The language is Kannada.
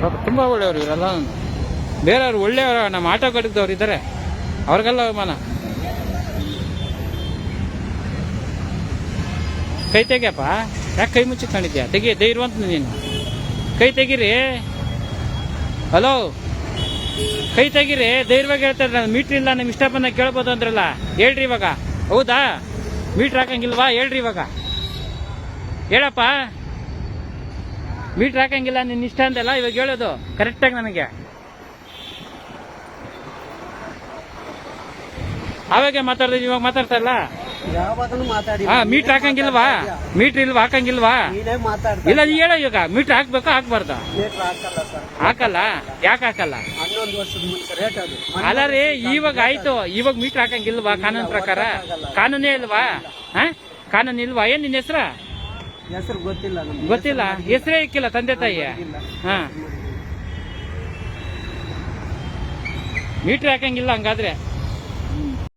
ತುಂಬ ಒಳ್ಳೆಯವರು ಇವರೆಲ್ಲ. ಬೇರೆಯವರು ಒಳ್ಳೆಯವರು ನಮ್ಮ ಆಟೋ ಕಟ್ಟಿದ್ದವ್ರು ಇದ್ದಾರೆ. ಅವ್ರಿಗೆಲ್ಲ ಅವಮಾನ. ಕೈ ತೆಗಿಯಪ್ಪ. ಯಾಕೆ ಕೈ ಮುಚ್ಚಿ ಕಾಣಿದ್ಯಾ ತೆಗಿ ಧೈರ್ಯವಂತ ನೀನು. ಕೈ ತೆಗಿರಿ. ಹಲೋ ಕೈ ತೆಗಿರಿ. ಧೈರ್ಯವಾಗಿ ಹೇಳ್ತಾರೆ ನಾನು ಮೀಟ್ರ್ ಇಲ್ಲ ನಿಮ್ಮ ಇಷ್ಟ ಕೇಳ್ಬೋದು ಅಂದ್ರಲ್ಲ. ಹೇಳ್ರಿ ಇವಾಗ. ಹೌದಾ? ಮೀಟ್ರ್ ಹಾಕಂಗಿಲ್ವಾ? ಹೇಳ್ರಿ ಇವಾಗ. ಹೇಳಪ್ಪ. ಮೀಟ್ರ್ ಹಾಕಂಗಿಲ್ಲ ನಿನ್ನ ಇಷ್ಟ ಅಂದಲ್ಲ ಇವಾಗ ಹೇಳೋದು. ಕರೆಕ್ಟಾಗಿ ನನಗೆ. ಅವಾಗೆ ಮಾತಾಡ್ದ ಇವಾಗ ಮಾತಾಡ್ತಾರಲ್ಲ? ಹಾ ಮೀಟ್ರ್ ಹಾಕಂಗಿಲ್ವಾ? ಮೀಟ್ರ್ ಇಲ್ವಾ ಹಾಕಂಗಿಲ್ವಾ? ಇಲ್ಲ ನೀ ಹೇಳ ಇವಾಗ. ಮೀಟ್ರ್ ಹಾಕ್ಬೇಕು ಹಾಕ್ಬಾರ್ದು? ಹಾಕಲ್ಲ ಯಾಕೆ ಹಾಕಲ್ಲ? ಅಲ್ಲ ರೀ ಇವಾಗ ಆಯ್ತು. ಇವಾಗ ಮೀಟ್ರ್ ಹಾಕಂಗಿಲ್ವಾ ಕಾನೂನು ಪ್ರಕಾರ? ಕಾನೂನೇ ಇಲ್ವಾ? ಹಾ? ಕಾನೂನು ಇಲ್ವಾ? ಏನ್ ನಿನ್ನ ಹೆಸ್ರ? ಹೆಸರು ಗೊತ್ತಿಲ್ಲ ನಮ್ಗೆ. ಗೊತ್ತಿಲ್ಲ? ಹೆಸರೇ ಇಕ್ಕಿಲ್ಲ ತಂದೆ ತಾಯಿ? ಇಲ್ಲ ಹಾ. ಮೀಟ್ರ್ ಹಾಕಂಗಿಲ್ಲ ಹಂಗಾದ್ರೆ?